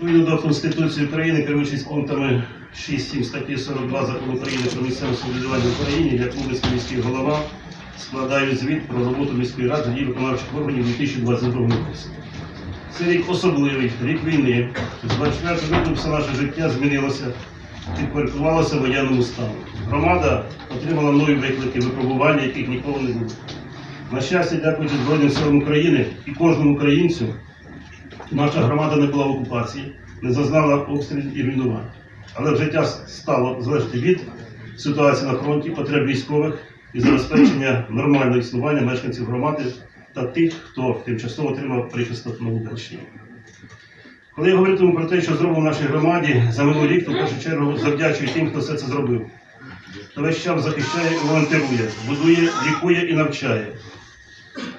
Відповідно до Конституції України, керуючись пунктами 6-7 статті 42 Закону України про місцеве самоврядування в Україні, як Лубенський міський голова складаю звіт про роботу міської ради і виконавчих органів у 2022 році. Це рік особливий, рік війни. З 24 лютого все наше життя змінилося, підпорядкувалося воєнному стану. Громада отримала нові виклики, випробування, яких ніколи не було. На щастя, дякуючи Збройним силам України і кожному українцю, наша громада не була в окупації, не зазнала обстрілів і руйнувань. Але життя стало залежати від ситуації на фронті, потреб військових і забезпечення нормального існування мешканців громади та тих, хто тимчасово отримав прихисток на Луганщині. Коли я говоритиму про те, що зроблено в нашій громаді за минулий рік, то в першу чергу завдячую тим, хто все це зробив. Хто весь час захищає і волонтерує, будує, лікує і навчає.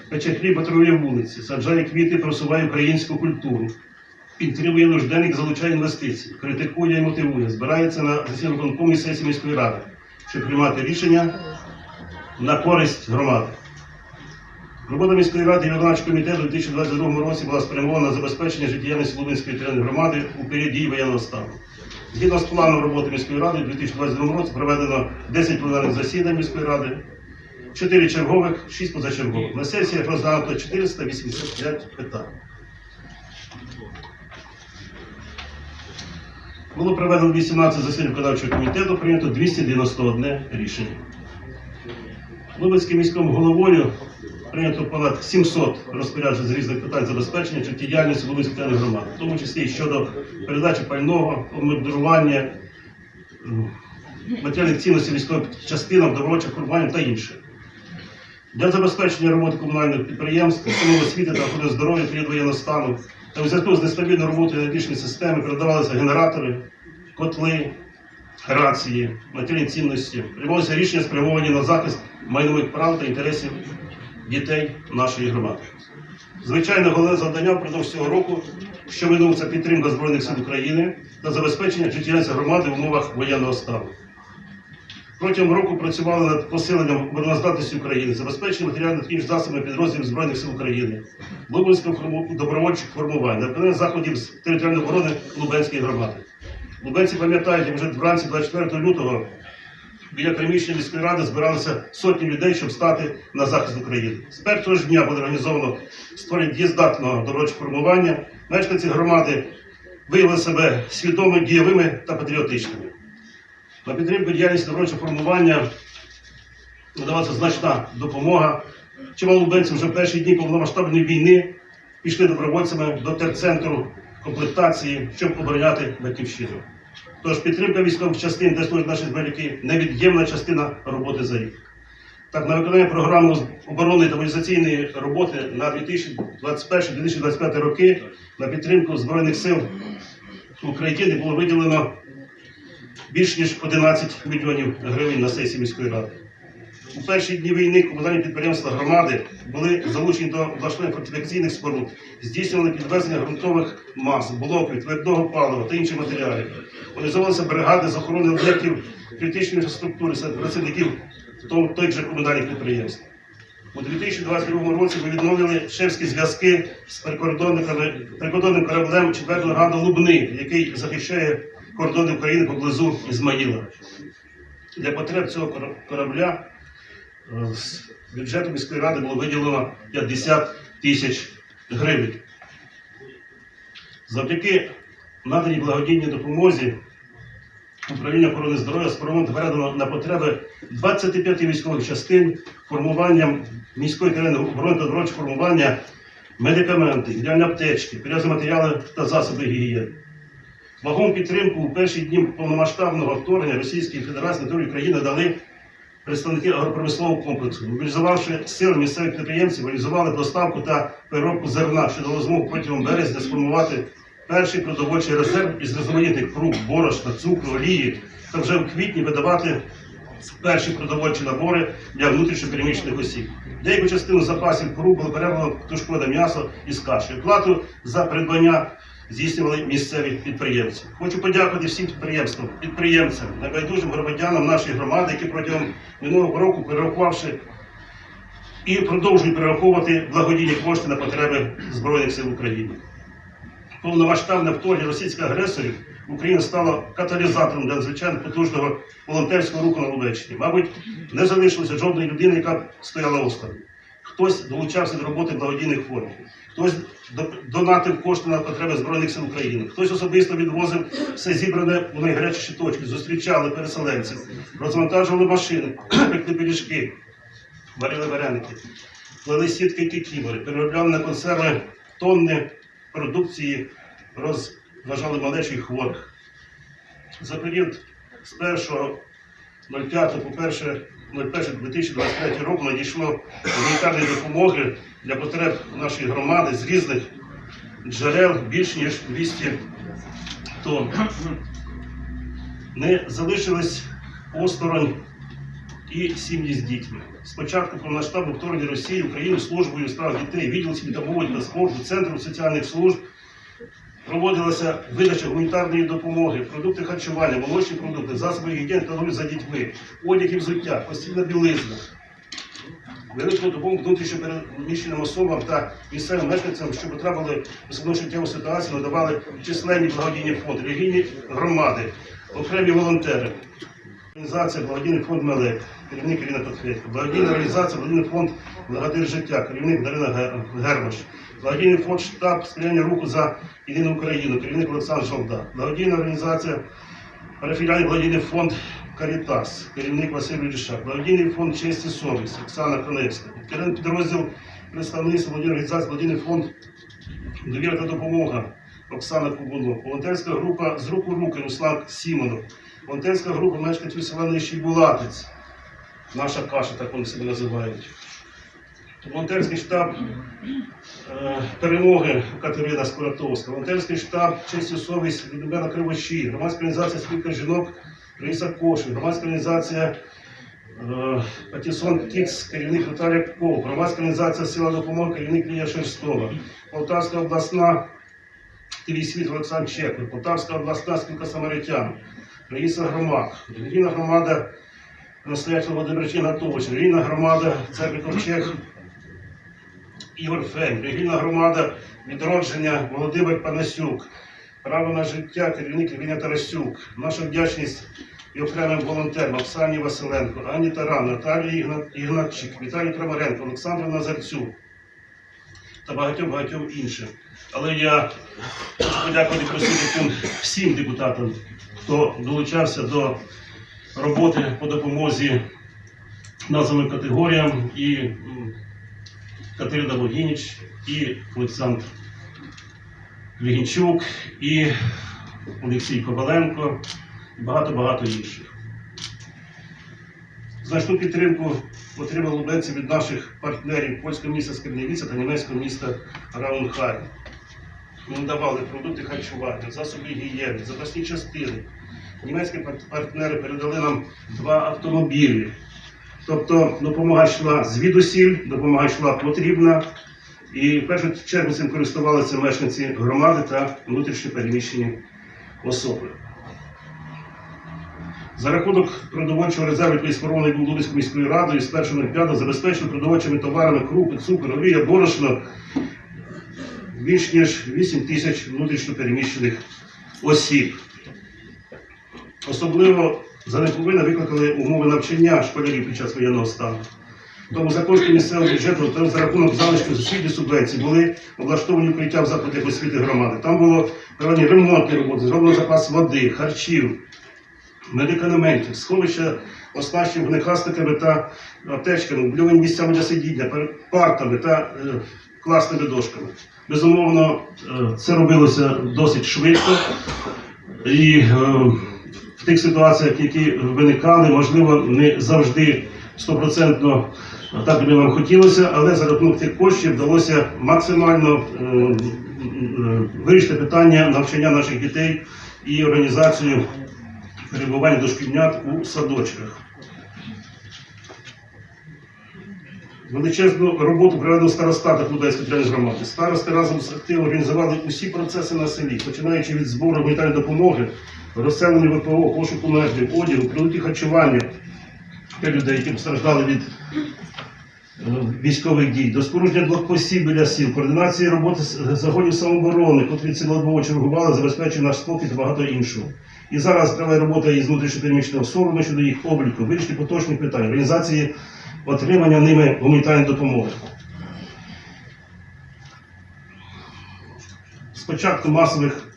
Пече патрулює вулиці, саджає квіти, просуває українську культуру, підтримує нужденник, залучає інвестиції, критикує і мотивує, збирається на виконкому і сесії міської ради, щоб приймати рішення на користь громади. Робота міської ради і виконавчого комітету у 2022 році була спрямована на забезпечення життєдіяльності Лубенської територіальної громади у період дії воєнного стану. Згідно з планом роботи міської ради, у 2022 році проведено 10 пленарних засідань міської ради, 4 чергових, 6 позачергових. На сесіях розглянуто 485 питань. Було проведено 18 засідань виконавчого комітету, прийнято 291 рішення. Лубенським міським головою прийнято понад 700 розпоряджень з різних питань забезпечення життєдіяльності територіальної громади, в тому числі щодо передачі пального, обмудрування, матеріальних цінностей військовим частинам, добровольчих формувань та інше. Для забезпечення роботи комунальних підприємств, установ освіти та охорони здоров'я період воєнного стану та у зв'язку з нестабільною роботою енергетичної системи передавалися генератори, котли, рації, матеріальні цінності. Приймалися рішення спрямовані на захист майнових прав та інтересів дітей нашої громади. Звичайно, головне завдання впродовж цього року, що минув це підтримка Збройних сил України та забезпечення життєдіяльності громади в умовах воєнного стану. Протягом року працювали над посиленням обороноздатності України, забезпеченням матеріальних інших засобами підрозділів Збройних сил України, Лубенського форму- добровольчих формувань, на виконання заходів з територіальної оборони Лубенської громади. Лубенці пам'ятають, як вже вранці 24 лютого біля приміщення міської ради збиралися сотні людей, щоб стати на захист України. З першого ж дня було організовано створення дієздатного добровольчого формування. Мешканці громади виявили себе свідомими, дієвими та патріотичними. На підтримку діяльності добровольчого формування надавалася значна допомога. Чимало лубенців вже в перші дні повномасштабної війни пішли добровольцями до терцентру комплектації, щоб обороняти батьківщину. Тож підтримка військових частин, де служать наші земляки, невід'ємна частина роботи за рік. Так, на виконання програми оборонної та мобілізаційної роботи на 2021-2025 роки на підтримку Збройних сил України було виділено більш ніж 11 мільйонів гривень на сесії міської ради. У перші дні війни комунальні підприємства громади були залучені до влаштування фортифікаційних споруд, здійснювали підвезення ґрунтових мас, блоків, твердого палива та інших матеріалів. Організовувалися бригади з охорони об'єктів критичної інфраструктури серед працівників тих же комунальних підприємств. У 2022 році ми відновили шефські зв'язки з прикордонним кораблем 4-го раду Лубни, який захищає кордони України поблизу Ізмаїла. Для потреб цього корабля е, з бюджету міської ради було виділено 50 тисяч гривень. Завдяки наданій благодійній допомозі управління охорони здоров'я спрямовано передано на потреби 25 військових частин формуванням міської територіальної оборони та добровольчого формування медикаменти, ідеальні аптечки, матеріали та засоби гігієни. Вагому підтримку у перші дні повномасштабного вторгнення Російської Федерації на територію України дали представники агропромислового комплексу, мобілізувавши сили місцевих підприємців, реалізували доставку та переробку зерна, що дало змогу протягом березня сформувати перший продовольчий резерв із різноманітних круп, борошна, цукру, олії, та вже в квітні видавати перші продовольчі набори для внутрішньопереміщених осіб. Деяку частину запасів круп було передано тушковане м'ясо із кашею. Плату за придбання здійснювали місцеві підприємці. Хочу подякувати всім підприємствам, підприємцям, небайдужим громадянам нашої громади, які протягом минулого року перерахувавши і продовжують перераховувати благодійні кошти на потреби Збройних сил України. повномасштабне вторгнення російських агресорів Україна стала каталізатором для надзвичайно потужного волонтерського руху на Лубеччині. Мабуть, не залишилося жодної людини, яка стояла осторонь. Хтось долучався до роботи благодійних форм, хтось донатив кошти на потреби Збройних сил України, хтось особисто відвозив все зібране у найгарячіші точки, зустрічали переселенців, розвантажували машини, пекли пиріжки, варили вареники, плели сітки кікімори, переробляли на консерви тонни продукції, розважали малечі хворих. За період з 1.05 по 1.01.2023 року надійшло гуманітарної допомоги для потреб нашої громади з різних джерел більш ніж 200 тонн. Не залишились осторонь і сім'ї з дітьми. Спочатку повномасштабного вторгнення Росії Україну службою у справах дітей, відділ освіти та молоді та спорту, Центру соціальних служб проводилася видача гуманітарної допомоги, продукти харчування, молочні продукти, засоби гігієни та догляд за дітьми, одяг і взуття, постільна білизна. Велику допомогу внутрішньо переміщеним особам та місцевим мешканцям, що потрапили в складну життєву ситуацію, надавали численні благодійні фонди, релігійні громади, окремі волонтери. Організація Благодійний фонд Мелек, керівник Ірина Петхетько, благодійна організація Благодійний фонд Благодир життя, керівник Дарина Ге- Гермаш, благодійний фонд штаб сприяння руху за єдину Україну, керівник Олександр Жолда, благодійна організація Парафіліальний благодійний фонд Карітас, керівник Василь Рішак, благодійний фонд честь і совість Оксана Коневська, керівник підрозділ представництва благодійної організації Благодійний фонд Довіра та допомога Оксана Кубунов, волонтерська група з рук у руки Руслан Сімонов, волонтерська група мешканців села Нижчий Булатець, наша каша, так вони себе називають. Волонтерський штаб е, перемоги Катерина Скуратовська, волонтерський штаб честь і совість Людмила Кривощі, громадська організація спілка жінок Раїса Кошин, громадська організація е, Патісон Кікс, керівник Наталія Ков, громадська організація Сила допомоги, керівник Лія Шерстова, Полтавська обласна ТВ Світ Олександр Чепель, Полтавська обласна спілка самаритян, Раїса Громак, релігійна громада настоятель Володимир Чигатович, релігійна громада церкви Ковчег Ігор Фень, релігійна громада відродження Володимир Панасюк, право на життя, керівник Євгенія Тарасюк, наша вдячність і окремим волонтерам Оксані Василенко, Ані Таран, Наталії Ігнатчик, Віталій Крамаренко, Олександру Назарцю та багатьом багатьом іншим. Але я хочу подякувати присутнім всім депутатам, хто долучався до роботи по допомозі названим категоріям і Катерина Богініч, і Олександр Лігінчук, і Олексій Коваленко, і багато-багато інших. Значну підтримку отримали лубенці від наших партнерів польського міста Скарневіця та німецького міста Раунхайм. Ми надавали продукти харчування, засоби гігієни, запасні частини. Німецькі партнери передали нам два автомобілі. Тобто допомога йшла звідусіль, допомога йшла потрібна. І в першу чергу цим користувалися мешканці громади та внутрішньо переміщені особи. За рахунок продовольчого резерву, який сформований був Лубецькою міською радою, з 1.05 забезпечили продовольчими товарами крупи, цукор, олія, борошно більш ніж 8 тисяч внутрішньо переміщених осіб. Особливо занепокоєння викликали умови навчання школярів під час воєнного стану. Тому за кошти місцевого бюджету та за рахунок залишків освітньої субвенцій були облаштовані укриття в закладах освіти громади. Там було проведені ремонтні роботи, зроблено запас води, харчів, медикаментів, сховища оснащені вогнехастиками та аптечками, блювані місцями для сидіння, партами та е, класними дошками. Безумовно, е, це робилося досить швидко. І е, в тих ситуаціях, які виникали, можливо, не завжди стопроцентно так би нам хотілося, але за рахунок тих коштів вдалося максимально е, е, вирішити питання навчання наших дітей і організацію перебування дошкільнят у садочках. Величезну роботу проведено в старостатах Лудецької територіальної громади. Старости разом з активом організували усі процеси на селі, починаючи від збору гуманітарної допомоги, розселення ВПО, пошуку меблів, одягу, продуктів харчування для людей, які постраждали від військових дій, до спорудження блокпостів біля сіл, координації роботи з- загонів самооборони, котрі цілодобово чергували, забезпечує наш спокій та багато іншого. І зараз триває робота із внутрішньопереміщеного сторону щодо їх обліку, вирішення поточних питань, організації отримання ними гуманітарної допомоги. З початку масових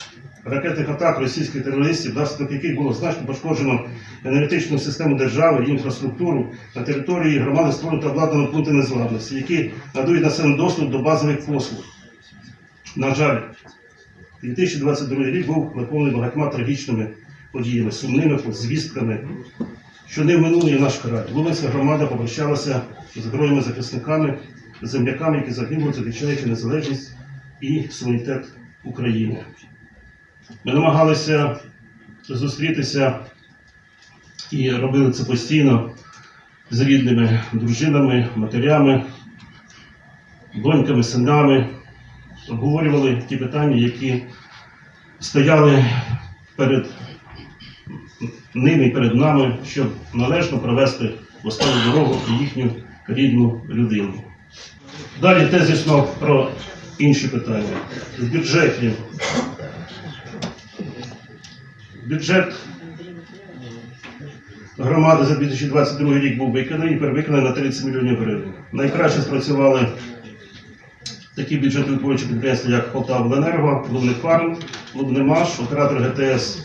ракетних атак російських терористів, внаслідок яких було значно пошкоджено енергетичну систему держави і інфраструктуру на території громади створено та обладнано пункти незламності, які надають населенню доступ до базових послуг. На жаль, 2022 рік був наповнений багатьма трагічними подіями, сумними звістками, що не минулий наш край. Лубенська громада попрощалася з героями захисниками, земляками, які загинули, захищаючи незалежність і суверенітет України. Ми намагалися зустрітися і робили це постійно з рідними дружинами, матерями, доньками, синами, обговорювали ті питання, які стояли перед ними і перед нами, щоб належно провести в останню дорогу їхню рідну людину. Далі тезисно про інші питання. В бюджеті. Бюджет громади за 2022 рік був виконаний, перевиконаний на 30 мільйонів гривень. Найкраще спрацювали такі бюджетоутворюючі підприємства, як Полтавленерго, Лубнифарм, Лубнимаш, оператор ГТС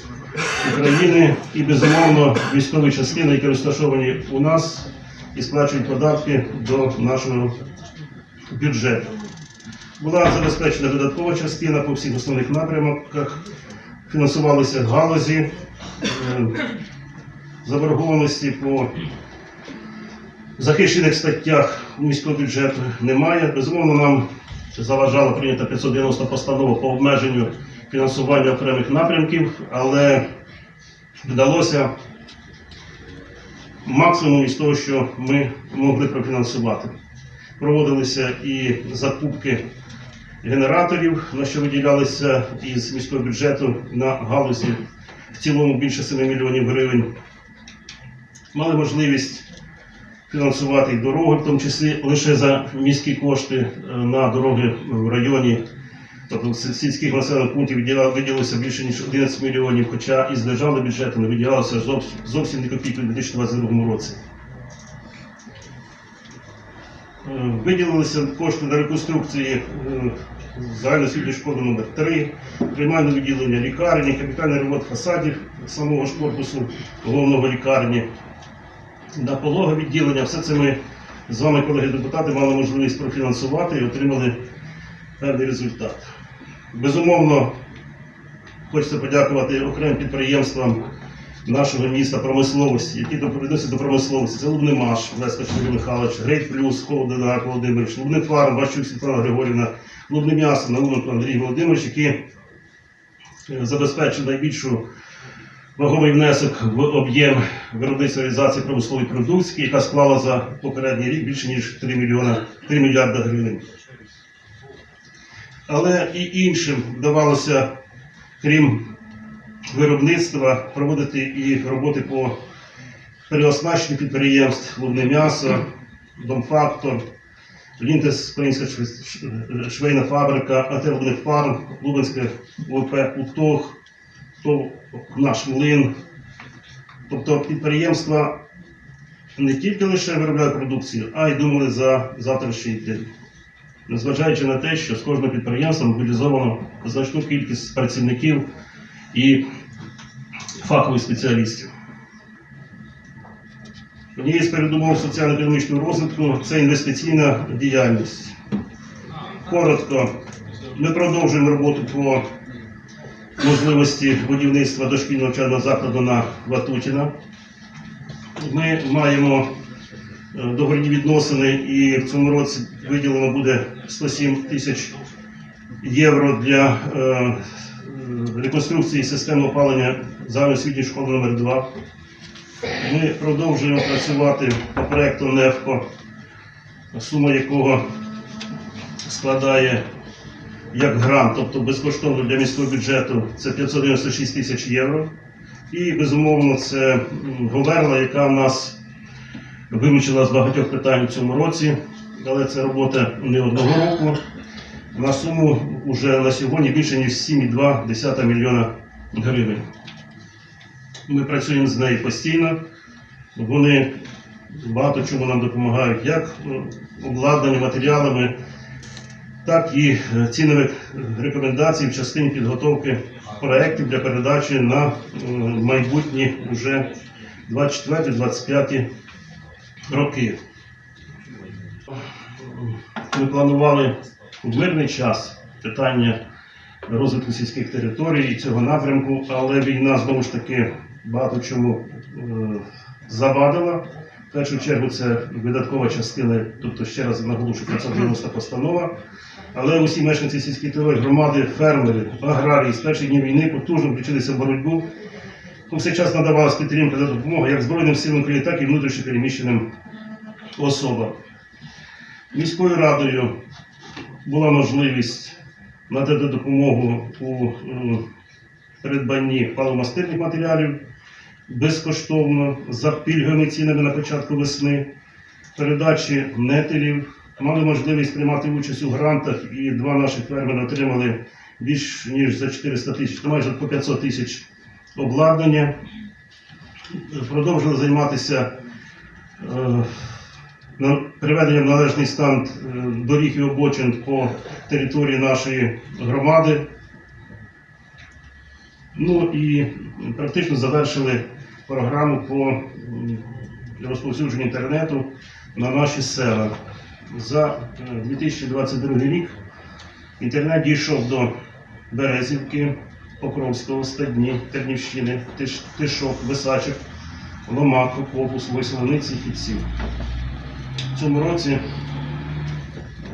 України і, безумовно, військові частини, які розташовані у нас і сплачують податки до нашого бюджету. Була забезпечена додаткова частина по всіх основних напрямках, фінансувалися галузі, е, заборгованості по захищених статтях міського бюджету немає. Безумовно, нам заважала прийнята 590 постанова по обмеженню фінансування окремих напрямків, але вдалося максимум із того, що ми могли профінансувати. Проводилися і закупки генераторів, на що виділялися із міського бюджету на галузі в цілому більше 7 мільйонів гривень. Мали можливість фінансувати дороги, в тому числі лише за міські кошти е, на дороги в районі, тобто сільських населених пунктів виділилося більше ніж 11 мільйонів, хоча із державного бюджету не виділялося зовсім, не копійки у 2022 році. Е, Виділилися кошти на реконструкції е, загальноосвітньої школи номер 3 приймальне відділення лікарні, капітальний ремонт фасадів самого ж корпусу головного лікарні, на пологове відділення. Все це ми з вами, колеги депутати, мали можливість профінансувати і отримали певний результат. Безумовно, хочеться подякувати окремим підприємствам нашого міста промисловості, які доприносять до промисловості. Це Лубнимаш, Леска Шмирі Михайлович, Грейт Плюс, Холодина Володимирович, Лубнифарм, Ващук Світлана Григорівна, Лубним'ясо, Науменко Андрій Володимирович, які е, забезпечили найбільшу вагомий внесок в об'єм виробництва реалізації промислової продукції, яка склала за попередній рік більше ніж 3, мільйона, 3 мільярда гривень. Але і іншим вдавалося, крім виробництва, проводити і роботи по переоснащенню підприємств, лубне м'ясо, Домфактор, Лінтес, Українська швейна фабрика, АТ Лубнефарм, Лубенське УТОГ, ТОВ наш млин. Тобто підприємства не тільки лише виробляють продукцію, а й думали за завтрашній день. Незважаючи на те, що з кожного підприємства мобілізовано значну кількість працівників і фахових спеціалістів. Однією з передумов соціально-економічного розвитку це інвестиційна діяльність. Коротко, ми продовжуємо роботу по можливості будівництва дошкільного навчального закладу на Ватутіна. Ми маємо договірні відносини і в цьому році виділено буде 107 тисяч євро для е, е, реконструкції системи опалення загальноосвітньої школи номер 2 Ми продовжуємо працювати по проекту НЕФКО, сума якого складає як грант, тобто безкоштовно для міського бюджету, це 596 тисяч євро. І безумовно це Говерла, яка в нас вимучила з багатьох питань у цьому році. але це робота не одного року. На суму вже на сьогодні більше ніж 7,2 мільйона гривень. Ми працюємо з нею постійно. Вони багато чому нам допомагають, як обладнанням, матеріалами, так і е, цінових рекомендацій в частині підготовки проєктів для передачі на е, майбутні вже 24-25 роки. Ми планували в мирний час питання розвитку сільських територій і цього напрямку, але війна знову ж таки багато чому е, завадила. В першу чергу це видаткова частина, тобто ще раз наголошую, 590 постанова. Але усі мешканці сільських територій, громади, фермери, аграрії з перших днів війни потужно включилися в боротьбу. У цей час надавалась підтримка та допомога як Збройним силам України, так і внутрішньо переміщеним особам. Міською радою була можливість надати допомогу у е, придбанні паливомастильних матеріалів безкоштовно за пільговими цінами на початку весни, передачі нетелів, мали можливість приймати участь у грантах, і два наші фермери отримали більш ніж за 400 тисяч, майже по 500 тисяч обладнання. Продовжили займатися е, приведенням в належний стан е, доріг і обочин по території нашої громади. Ну і практично завершили програму по розповсюдженню інтернету на наші села. За е, 2022 рік інтернет дійшов до Березівки, Покровського, Стадні, Тернівщини, Тиш- Тишок, Висачок, Ломак, Копус, і Хітців. В цьому році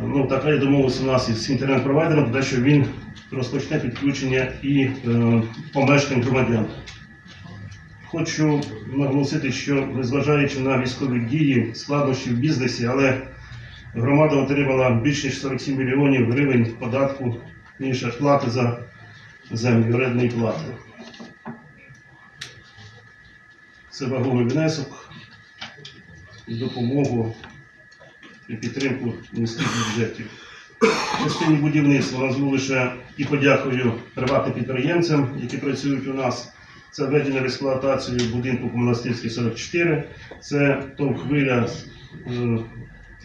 ну, така є домовленість у нас із інтернет-провайдером, те, що він розпочне підключення і е, помешкань громадян. Хочу наголосити, що незважаючи на військові дії, складнощі в бізнесі, але громада отримала більше ніж 47 мільйонів гривень податку інше плати за землю, орендної плати. Це вагомий внесок і допомогу і підтримку міських бюджетів. В частині будівництва назву лише і подякую приватним підприємцям, які працюють у нас. Це введення в експлуатацію будинку по монастирській 44, це ТОВ хвиля е,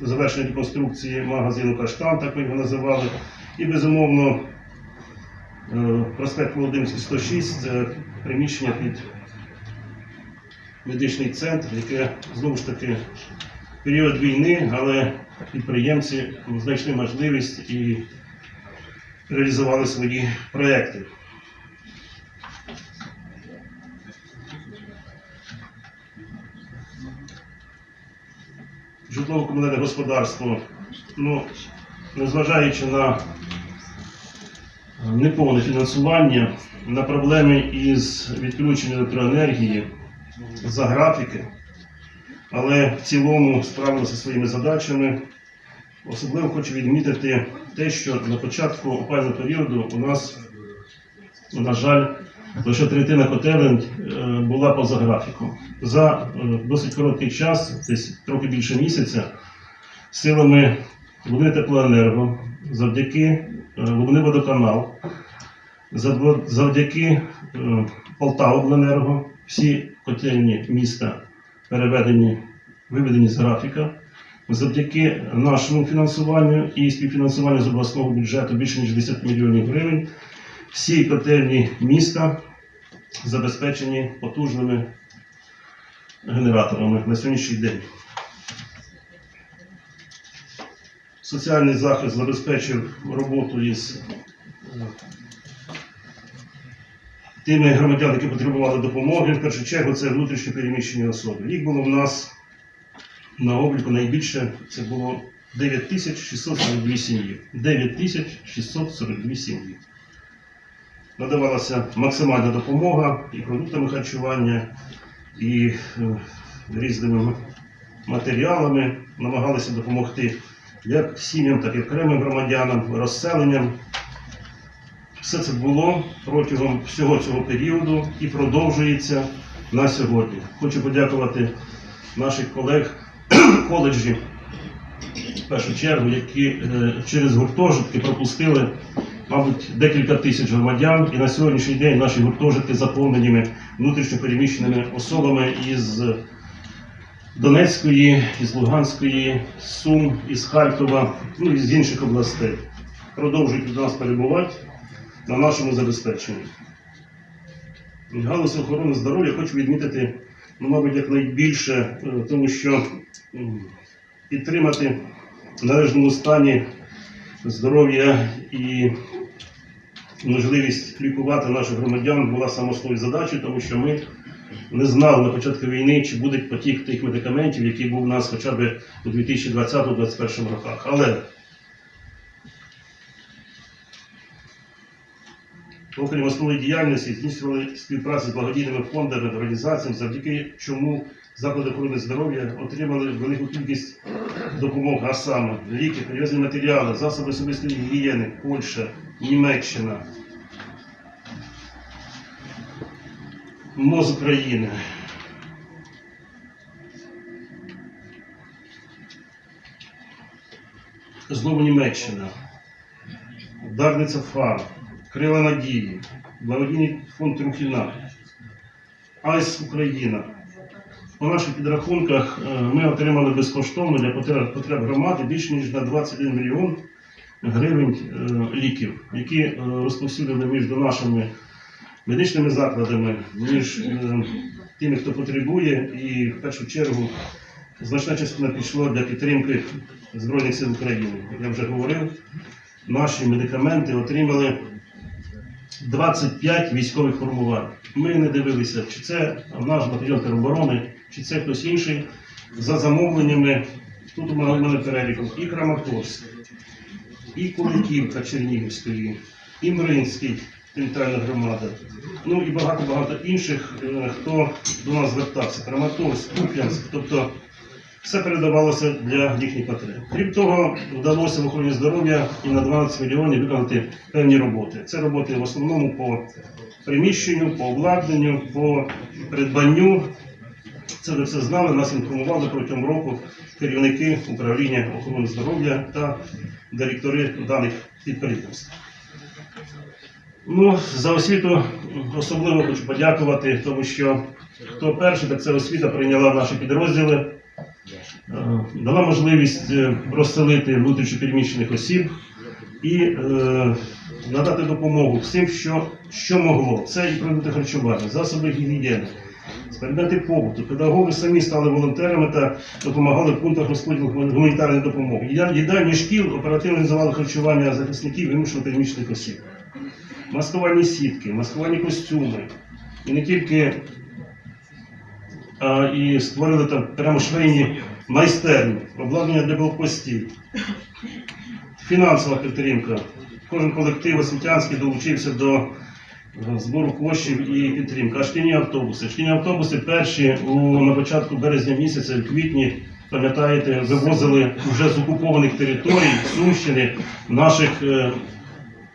завершення реконструкції магазину Каштан, так ми його називали. І безумовно проспект Володимирський 106 це приміщення під медичний центр, яке знову ж таки період війни, але підприємці знайшли можливість і реалізували свої проекти. Житлово-комунальне господарство, ну, незважаючи на неповне фінансування, на проблеми із відключенням електроенергії за графіки, але в цілому справилися своїми задачами. Особливо хочу відмітити те, що на початку опального періоду у нас, на жаль, лише третина котелень е, була поза графіком. За е, досить короткий час, десь трохи більше місяця, силами Волини Теплоенерго, завдяки е, Водоканал, завдяки е, Полтавобленерго, всі котельні міста переведені, виведені з графіка. Завдяки нашому фінансуванню і співфінансуванню з обласного бюджету більше ніж 10 мільйонів гривень. Всі котельні міста забезпечені потужними генераторами на сьогоднішній день. Соціальний захист забезпечив роботу із е, тими громадян, які потребували допомоги. В першу чергу це внутрішньо переміщені особи. Їх було в нас на обліку найбільше це було 9642 сім'ї. 9642 сім'ї. Надавалася максимальна допомога і продуктами харчування, і е, різними матеріалами. Намагалися допомогти як сім'ям, так і окремим громадянам, розселенням. Все це було протягом всього цього періоду і продовжується на сьогодні. Хочу подякувати наших колег коледжі в першу чергу, які е, через гуртожитки пропустили, мабуть, декілька тисяч громадян. І на сьогоднішній день наші гуртожитки заповненими внутрішньопереміщеними особами із Донецької, із Луганської, з Сум, із Харкова, ну і з інших областей. Продовжують до нас перебувати на нашому забезпеченні. Галузь охорони здоров'я хочу відмітити, ну, мабуть, якнайбільше, е, тому що підтримати в належному стані здоров'я і можливість лікувати наших громадян була самосною задачею, тому що ми не знали на початку війни, чи буде потік тих медикаментів, який був у нас хоча б у 2020-2021 роках. Але окрім основної діяльності, здійснювали співпрацю з благодійними фондами, організаціями, завдяки чому заклади охорони здоров'я отримали велику кількість допомоги, а саме ліки, перевезені матеріали, засоби особистої гігієни, Польща, Німеччина, МОЗ України. Знову Німеччина, Дарниця Фар, Крила Надії, Благодійний фонд Трухіна, Айс Україна. По наших підрахунках е, ми отримали безкоштовно для потреб, громади більше ніж на 21 мільйон гривень е, ліків, які е, розповсюдили між нашими медичними закладами, між е, тими, хто потребує, і в першу чергу значна частина пішла для підтримки Збройних сил України. Як Я вже говорив, наші медикаменти отримали 25 військових формувань. Ми не дивилися, чи це наш батальйон тероборони, чи це хтось інший. За замовленнями, тут у мене у мене переліком і Краматорськ, і Куликівка Чернігівської, і Мринський, територіальна громада. Ну і багато-багато інших, е, хто до нас звертався. Краматорськ, Куп'янськ, тобто все передавалося для їхніх потреб. Крім того, вдалося в охороні здоров'я і на 12 мільйонів виконати певні роботи. Це роботи в основному по приміщенню, по обладнанню, по придбанню. Це ви все знали, нас інформували протягом року керівники управління охорони здоров'я та директори даних підприємств. Ну, за освіту особливо хочу подякувати, тому що хто перший, так це освіта прийняла наші підрозділи, е, дала можливість е, розселити внутрішньопереміщених осіб і е, надати допомогу всім, що, що могло. Це і продукти харчування, засоби гігієни, предмети побуту. Педагоги самі стали волонтерами та допомагали в пунктах розподілу гуманітарної допомоги. Їдальні шкіл оперативно організували харчування захисників вимушено переміщених осіб. Маскувальні сітки, маскувальні костюми. І не тільки а, і створили там прямо швейні майстерні, обладнання для блокпостів, фінансова підтримка. Кожен колектив освітянський долучився до е, збору коштів і підтримки. А шкільні автобуси. Шкільні автобуси перші у, на початку березня місяця, в квітні, пам'ятаєте, вивозили вже з окупованих територій Сумщини наших е,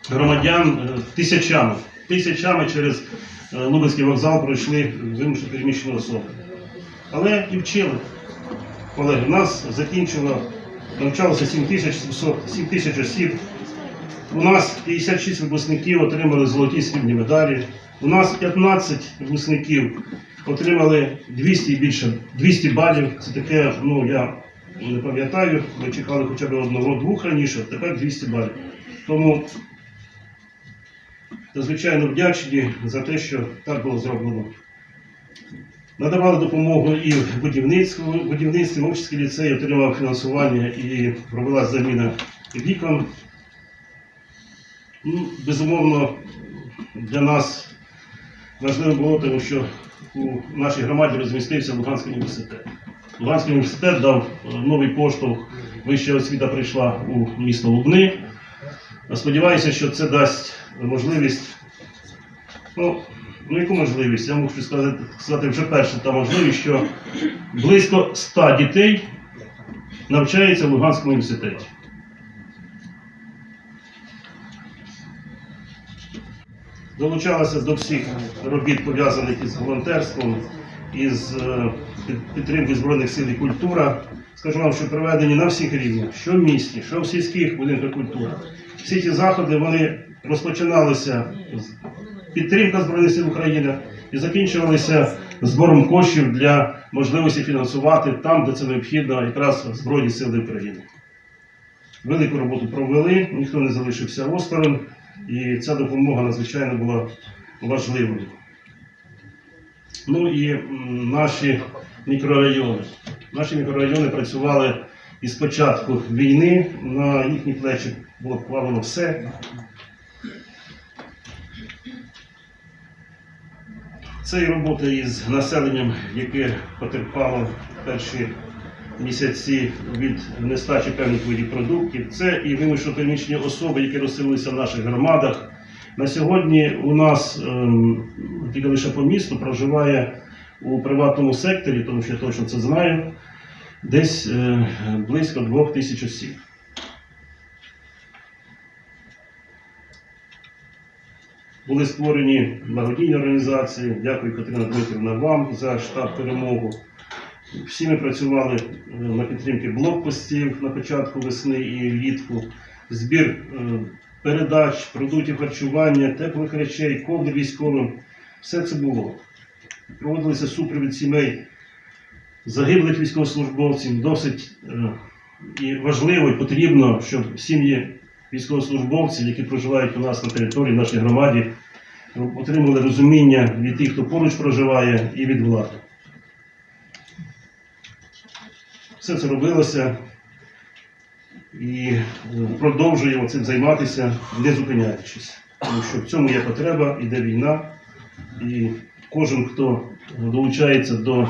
громадян е, тисячами. Тисячами через е, Лубенський вокзал пройшли вимушено переміщені особи. Але і вчили. Колеги, у нас закінчило, навчалося 7700, 7 тисяч осіб. У нас 56 випускників отримали золоті срібні медалі. У нас 15 випускників отримали 200 і більше 200 балів. Це таке, ну я не пам'ятаю, ми чекали хоча б одного-двох раніше, тепер 200 балів. Тому звичайно вдячні за те, що так було зроблено. Надавали допомогу і в будівництві Мовчицький ліцей отримав фінансування і провела заміна вікон. Ну, безумовно, для нас важливо було, тому що у нашій громаді розмістився Луганський університет. Луганський університет дав е, новий поштовх, вища освіта прийшла у місто Лубни. Сподіваюся, що це дасть можливість. Ну, ну яку можливість? Я можу сказати, сказати вже перше та можливість, що близько 100 дітей навчається в Луганському університеті. Долучалася до всіх робіт, пов'язаних із волонтерством, із е, підтримкою Збройних сил і культура. скажу вам, що проведені на всіх рівнях, що в місті, що в сільських будинках культури. Всі ці заходи вони розпочиналися підтримка Збройних сил України і закінчувалися збором коштів для можливості фінансувати там, де це необхідно, якраз Збройні Сили України. Велику роботу провели, ніхто не залишився осторонь, і ця допомога надзвичайно була важливою. Ну і наші мікрорайони. Наші мікрорайони працювали із початку війни, на їхні плечі було вкладено все. Це і робота із населенням, яке потерпало в перші місяці від нестачі певних видів продуктів. Це і вимушено переміщені особи, які розселилися в наших громадах. На сьогодні у нас ем, тільки лише по місту проживає у приватному секторі, тому що я точно це знаю, десь е, близько двох тисяч осіб. Були створені благодійні організації. Дякую, Катерина Дмитрівна, вам за штаб перемогу. Всі ми працювали е, на підтримки блокпостів на початку весни і влітку, збір е, передач, продуктів харчування, теплих речей, ковдр військовим. Все це було. Проводилися супровід сімей загиблих військовослужбовців. Досить е, і важливо і потрібно, щоб сім'ї військовослужбовців, які проживають у нас на території, в нашій громаді, отримали розуміння від тих, хто поруч проживає, і від влади. Все це робилося і е, продовжуємо цим займатися, не зупиняючись. Тому що в цьому є потреба, іде війна, і кожен, хто долучається до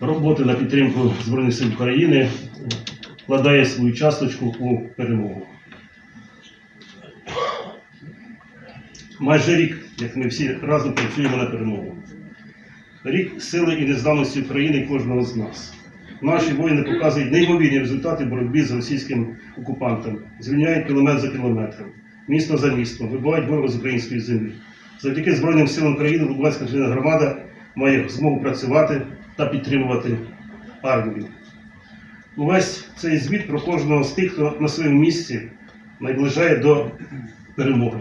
роботи на підтримку Збройних сил України, е, вкладає свою часточку у перемогу. Майже рік, як ми всі разом працюємо на перемогу. Рік сили і незламності України кожного з нас. Наші воїни показують неймовірні результати боротьби з російським окупантом, звільняють кілометр за кілометром, місто за містом, вибивають ворога з української землі. Завдяки Збройним силам України Луганська територіальна громада має змогу працювати та підтримувати армію. Увесь цей звіт про кожного з тих, хто на своєму місці найближає до перемоги.